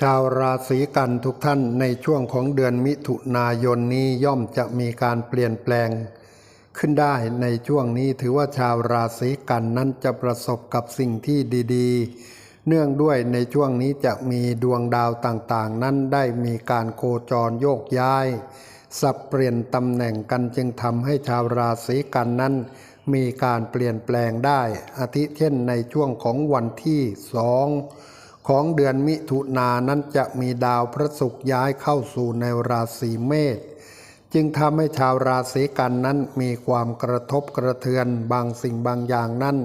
ชาวราศีกันทุกท่านในช่วงของเดือนมิถุนายนนี้ย่อมจะมีการเปลี่ยนแปลง ขึ้นได้ในช่วงนี้ถือว่าชาวราศีกันนั้นจะประสบกับสิ่งที่ดีๆ เนื่องด้วยในช่วงนี้จะมีดวงดาวต่างๆ นั้นได้มีการโคจรโยกย้าย สับเปลี่ยนตำแหน่งกันจึงทำให้ชาวราศีกันนั้นมีการเปลี่ยนแปลงได้อาทิเช่นในช่วงของวันที่สอง ของเดือนมิถุนายนนั้นจะมีดาวพระศุกร์ย้ายเข้าสู่ในราศีเมษจึงทำให้ชาวราศีกันนั้นมีความกระทบกระเทือนบางสิ่งบางอย่างนั้น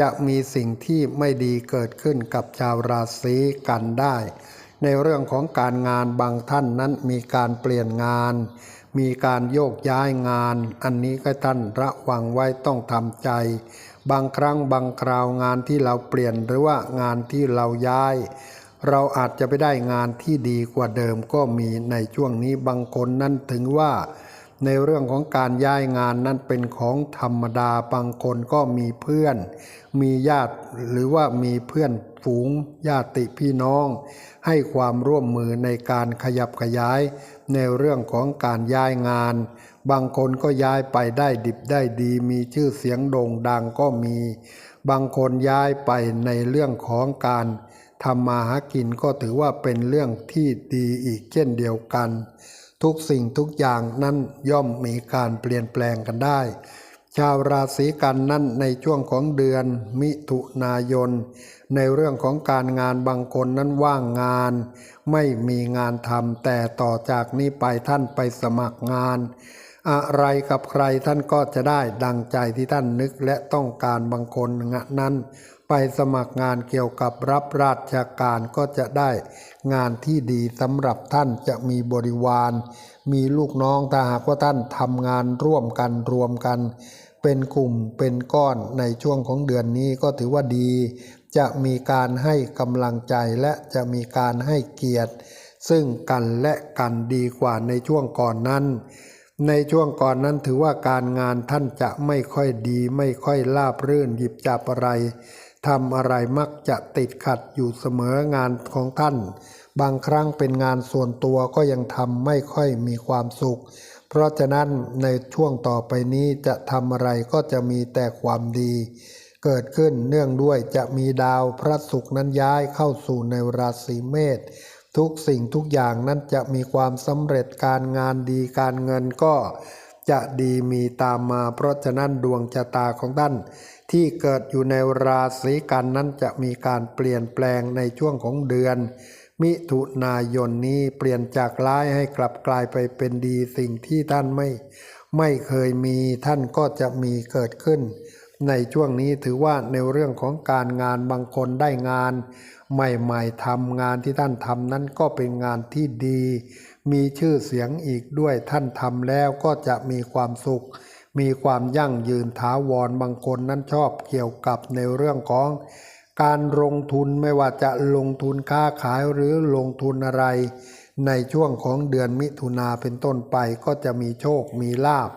จะมีสิ่งที่ไม่ดีเกิดขึ้นกับชาวราศีกันได้ ในเรื่องของการงานบางท่านนั้นมีการเปลี่ยนงาน มีการโยกย้ายงาน อันนี้ก็ท่านระวังไว้ต้องทำใจ บางครั้งบางคราวงานที่เราเปลี่ยนหรือว่างานที่เราย้าย เราอาจจะไปได้งานที่ดีกว่าเดิมก็มีในช่วงนี้บางคนนั้นถึงว่า ในเรื่องของการย้ายงานนั้นเป็นของธรรมดาบางคนก็มีเพื่อน มีญาติหรือว่ามีเพื่อนฝูงญาติพี่น้อง ให้ความร่วมมือในการขยับขยาย ในเรื่องของการย้ายงาน บางคนก็ย้ายไปได้ดิบได้ดี มีชื่อเสียงโด่งดังก็มี บางคนย้ายไปในเรื่องของการทำมาหากินก็ถือว่าเป็นเรื่องที่ดีอีกเช่นเดียวกัน ทุกสิ่งทุกอย่างนั้นย่อมมีการเปลี่ยนแปลงกันได้ ชาวราศีกันนั้นในช่วงของเดือนมิถุนายน ในเรื่องของการงานบางคนนั้นว่างงาน ไม่มีงานทำแต่ต่อจากนี้ไปท่านไปสมัครงาน อะไรกับใครท่านก็จะได้ดังใจที่ท่านนึกและต้องการบางคนงะนั้น สมัครงานเกี่ยวกับรับราชการก็จะได้งานที่ดีสำหรับท่านจะมีบริวาร มีลูกน้องถ้าหากว่าท่านทำงานร่วมกันรวมกัน เป็นกลุ่มเป็นก้อนในช่วงของเดือนนี้ก็ถือว่าดี จะมีการให้กำลังใจและจะมีการให้เกียรติ ซึ่งกันและกันดีกว่าในช่วงก่อนนั้นในช่วงก่อนนั้นถือว่าการงานท่านจะไม่ค่อยดีไม่ค่อยราบรื่นหยิบจับอะไร ทำอะไรมักจะติดขัดอยู่เสมองานของท่าน บางครั้งเป็นงานส่วนตัวก็ยังทำไม่ค่อยมีความสุข เพราะฉะนั้นในช่วงต่อไปนี้จะทำอะไรก็จะมีแต่ความดี เกิดขึ้นเนื่องด้วยจะมีดาวพระศุกร์นั้นย้ายเข้าสู่ในราศีเมษทุกสิ่งทุกอย่างนั้นจะมีความสำเร็จการงานดีการเงินก็จะดีมีตามมา เพราะฉะนั้นดวงชะตาของท่าน ที่เกิดอยู่ในราศีกันนั้นจะมีการเปลี่ยนแปลงในช่วงของเดือน มิถุนายนนี้เปลี่ยนจากร้ายให้กลับกลายไปเป็นดีสิ่งที่ท่านไม่ไม่เคยมีท่านก็จะมีเกิดขึ้น ในช่วงนี้ถือว่าในเรื่องของการงานบางคนได้งาน ใหม่ๆทำงานที่ท่านทำนั้นก็เป็นงานที่ดี มีชื่อเสียงอีกด้วยท่านทำแล้วก็จะมีความสุข มีความยั่งยืนถาวรบางคนนั้นชอบเกี่ยวกับในเรื่องของการลงทุนไม่ว่าจะลงทุนค้าขายหรือลงทุนอะไร ในช่วงของเดือนมิถุนาเป็นต้นไปก็จะมีโชคมีลาบ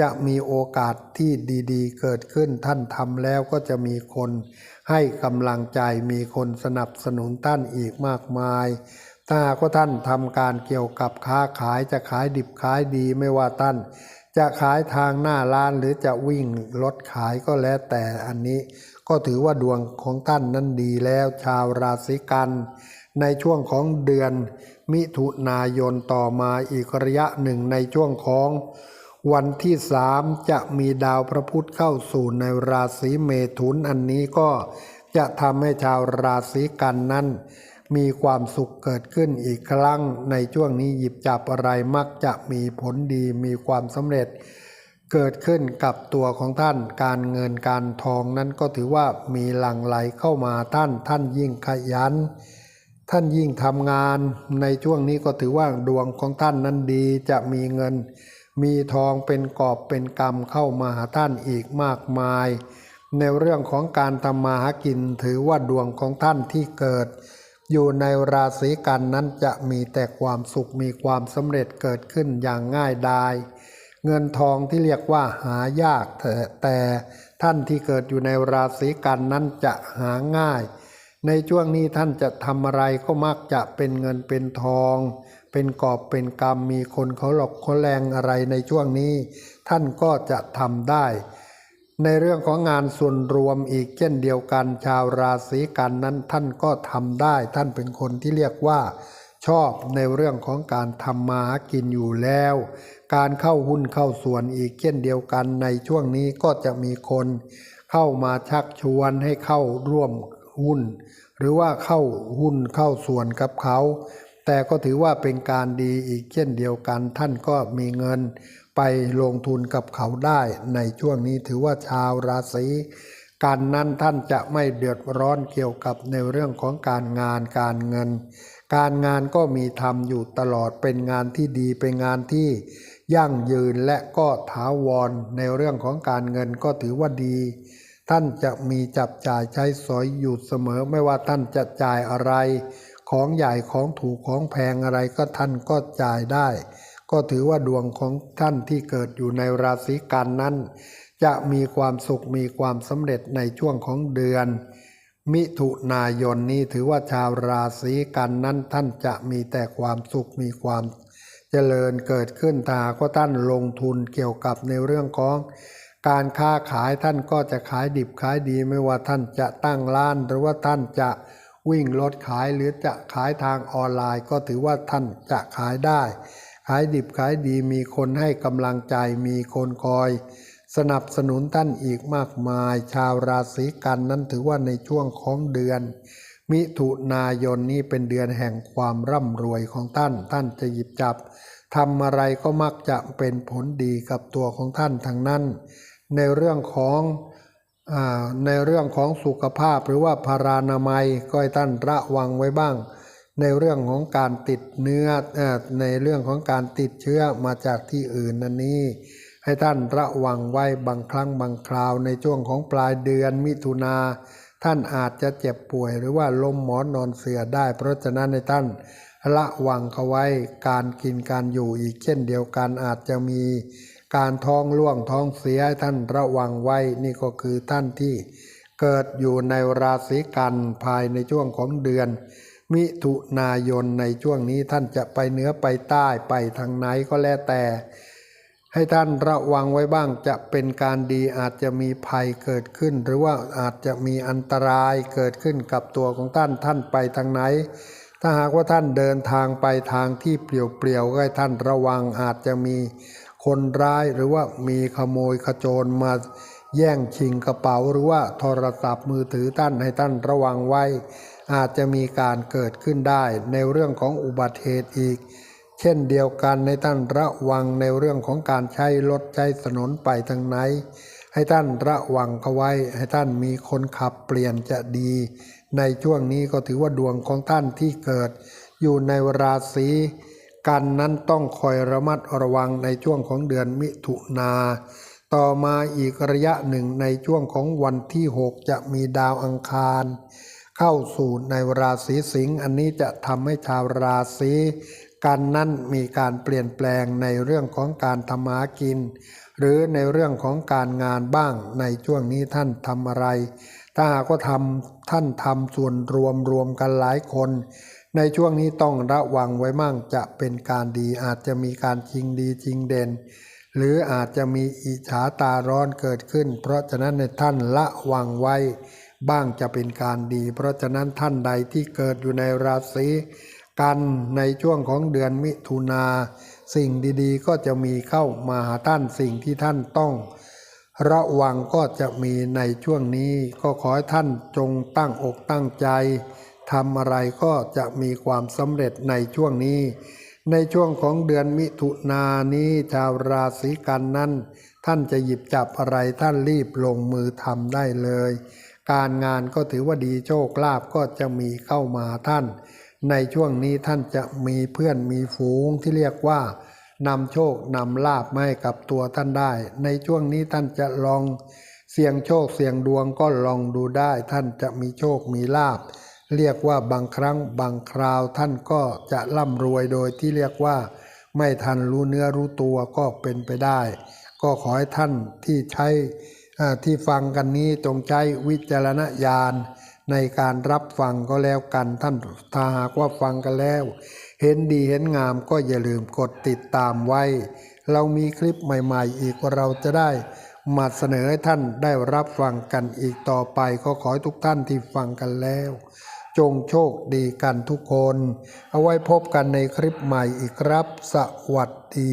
จะมีโอกาสที่ดีๆ เกิดขึ้นท่านทำแล้วก็จะมีคน ให้กำลังใจมีคนสนับสนุนท่านอีกมากมาย ถ้ากว่าท่านทำการเกี่ยวกับค้าขายจะขายดิบขายดีไม่ว่าท่าน จะขายทางหน้าร้านหรือจะวิ่งรถขายก็แล้วแต่อันนี้ ก็ถือว่าดวงของท่านนั้นดีแล้วชาวราศีกัน ในช่วงของเดือน มิถุนายนต่อมาอีกระยะหนึ่งในช่วงของ วันที่สามจะมีดาวพระพุธเข้าสู่ในราศีเมถุนอันนี้ก็จะทำให้ชาวราศีกันนั้น มีความสุขเกิดขึ้นอีกครั้ง ในช่วงนี้หยิบจับอะไรมักจะมีผลดีมีความสำเร็จ เกิดขึ้นกับตัวของท่าน การเงินการทองนั้นก็ถือว่ามีหลั่งไหลเข้ามาท่าน ท่านยิ่งขยัน ท่านยิ่งทำงาน ในช่วงนี้ก็ถือว่าดวงของท่านนั้นดีจะมีเงิน มีทองเป็นกอบเป็นกำเข้ามาหาท่านอีกมากมาย ในเรื่องของการทำมาหากินถือว่าดวงของท่านที่เกิด อยู่ในราศีกันนั้นจะมีแต่ความสุขมีความสำเร็จเกิดขึ้นอย่างง่ายดายเงินทองที่เรียกว่าหายากแต่ท่านที่เกิดอยู่ในราศีกันนั้นจะหาง่าย ในช่วงนี้ท่านจะทำอะไรก็มักจะเป็นเงินเป็นทอง เป็นกอบเป็นกรรมมีคนเขาหลอกเขาแรงอะไรในช่วงนี้ ท่านก็จะทำได้ ในเรื่องของงานส่วนรวมอีกเช่นเดียวกัน ชาวราศีกันนั้นท่านก็ทำได้ ท่านเป็นคนที่เรียกว่า ชอบในเรื่องของการทำมาหากินอยู่แล้ว การเข้าหุ้นเข้าส่วนอีกเช่นเดียวกันในช่วงนี้ก็จะมีคน เข้ามาชักชวนให้เข้าร่วมหุ้น หรือว่าเข้าหุ้นเข้าส่วนกับเขา แต่ก็ถือว่าเป็นการดีอีกเช่นเดียวกัน ท่านก็มีเงิน ไปลงทุนกับเขาได้ในช่วงนี้ถือว่าชาวราศีการนั้นท่านจะไม่เดือดร้อนเกี่ยวกับในเรื่องของการงานการเงิน การงานก็มีทำอยู่ตลอดเป็นงานที่ดีเป็นงานที่ยั่งยืนและก็ถาวรในเรื่องของการเงินก็ถือว่าดี ท่านจะมีจับจ่ายใช้สอยอยู่เสมอไม่ว่าท่านจะจ่ายอะไร ของใหญ่ของถูกของแพงอะไรก็ท่านก็จ่ายได้ ก็ถือว่าดวงของท่านที่เกิดอยู่ในราศีกันนั้น จะมีความสุขมีความสำเร็จในช่วงของเดือน มิถุนายนนี้ถือว่าชาวราศีกันนั้นท่านจะมีแต่ความสุขมีความเจริญเกิดขึ้นถ้ากว่าท่านลงทุนเกี่ยวกับในเรื่องของการค้าขายท่านก็จะขายดิบขายดีไม่ว่าท่านจะตั้งร้านหรือว่าท่านจะวิ่งรถขายหรือจะขายทางออนไลน์ ก็ถือว่าท่านจะขายได้ายดิบขายดีมีคนให้กำลังใจมีคนคอย สนับสนุนท่านอีกมากมาย ชาวราศีกันนั้นถือว่าในช่วงของเดือน มิถุนายนนี้เป็นเดือนแห่งความร่ำรวยของท่าน ท่านจะหยิบจับทำอะไรก็มักจะเป็นผลดีกับตัวของท่านทั้งนั้น ในเรื่องของอในเรื่องของสุขภาพหรือว่าพารานามัยก็ให้ท่านระวังไว้บ้าง ในเรื่องของการติดเนื้อในเรื่องของการติดเชื้อมาจากที่อื่นนั่นนี้ ให้ท่านระวังไว้บางครั้งบางคราวในช่วงของปลายเดือนมิถุนาท่านอาจจะเจ็บป่วยหรือว่าล้มหมอนนอนเสือได้ เพราะฉะนั้นในท่านระวังเขาไว้การกินการอยู่อีกเช่นเดียวกันอาจจะมีการท้องร่วงท้องเสียท่านระวังไว้นี่ก็คือท่านที่เกิดอยู่ในราศีกันภายในช่วงของเดือน มิถุนายนในช่วงนี้ท่านจะไปเหนือไปใต้ไปทางไหนก็แล้วแต่ ให้ท่านระวังไว้บ้างจะเป็นการดีอาจจะมีภัยเกิดขึ้น หรือว่าอาจจะมีอันตรายเกิดขึ้นกับตัวของท่านท่านไปทางไหน ถ้าหากว่าท่านเดินทางไปทางที่เปลี่ยวๆก็ให้ท่านระวังอาจจะมีคนร้ายหรือว่ามีขโมยขโจรมาแย่งชิงกระเป๋าหรือว่าโทรศัพท์มือถือท่านให้ท่านระวังไว้ อาจจะมีการเกิดขึ้นได้ในเรื่องของอุบัติเหตุอีก เช่นเดียวกันในท่านระวังในเรื่องของการใช้รถใช้ถนนไปทางไหน ให้ท่านระวังเขาไว้ ให้ท่านมีคนขับเปลี่ยนจะดี ในช่วงนี้ก็ถือว่าดวงของท่านที่เกิด อยู่ในราศีกันนั้นต้องคอยระมัดระวังในช่วงของเดือนมิถุนาต่อมาอีกระยะหนึ่งในช่วงของวันที่ 6 จะมีดาวอังคาร เข้าสู่ในราศีสิงห์อันนี้จะทำให้ชาวราศีกันนั้นมีการเปลี่ยนแปลงในเรื่องของการทำมาหากิน หรือในเรื่องของการงานบ้างในช่วงนี้ท่านทำอะไร ถ้าหากว่าทำท่านทำส่วนรวมรวมกันหลายคน ในช่วงนี้ต้องระวังไว้มั่งจะเป็นการดีอาจจะมีการชิงดีชิงเด่น หรืออาจจะมีอิจฉาตาร้อนเกิดขึ้น เพราะฉะนั้นในท่านละวังไว้ บ้างจะเป็นการดี เพราะฉะนั้นท่านใดที่เกิดอยู่ในราศีกันในช่วงของเดือนมิถุนาสิ่งดีๆ ก็จะมีเข้ามาหาท่านสิ่งที่ท่านต้อง ระวังก็จะมีในช่วงนี้ก็ขอให้ท่านจงตั้งอกตั้งใจทำอะไรก็จะมีความสำเร็จในช่วงนี้ ในช่วงของเดือนมิถุนานี้ชาวราศีกันนั้น ท่านจะหยิบจับอะไรท่านรีบลงมือทำได้เลย การงานก็ถือว่าดีโชคลาภก็จะมีเข้ามาท่าน ในช่วงนี้ท่านจะมีเพื่อนมีฝูงที่เรียกว่านำโชคนำลาบมาให้กับตัวท่านได้ ในช่วงนี้ท่านจะลองเสี่ยงโชคเสี่ยงดวงก็ลองดูได้ ท่านจะมีโชคมีลาบเรียกว่าบางครั้งบางคราวท่านก็จะร่ำรวยโดยที่เรียกว่า ไม่ทันรู้เนื้อรู้ตัวก็เป็นไปได้ ก็ขอให้ท่านที่ใช้ ที่ฟังกันนี้จงใช้วิจารณญาณในการรับฟังก็แล้วกันท่านถ้าหากว่าฟังกันแล้ว เห็นดีเห็นงามก็อย่าลืมกดติดตามไว้ เรามีคลิปใหม่ๆ อีกเราจะได้มาเสนอให้ท่านได้รับฟังกันอีกต่อไปก็ขอให้ทุกท่านที่ฟังกันแล้ว จงโชคดีกันทุกคน เอาไว้พบกันในคลิปใหม่อีกครับ สวัสดี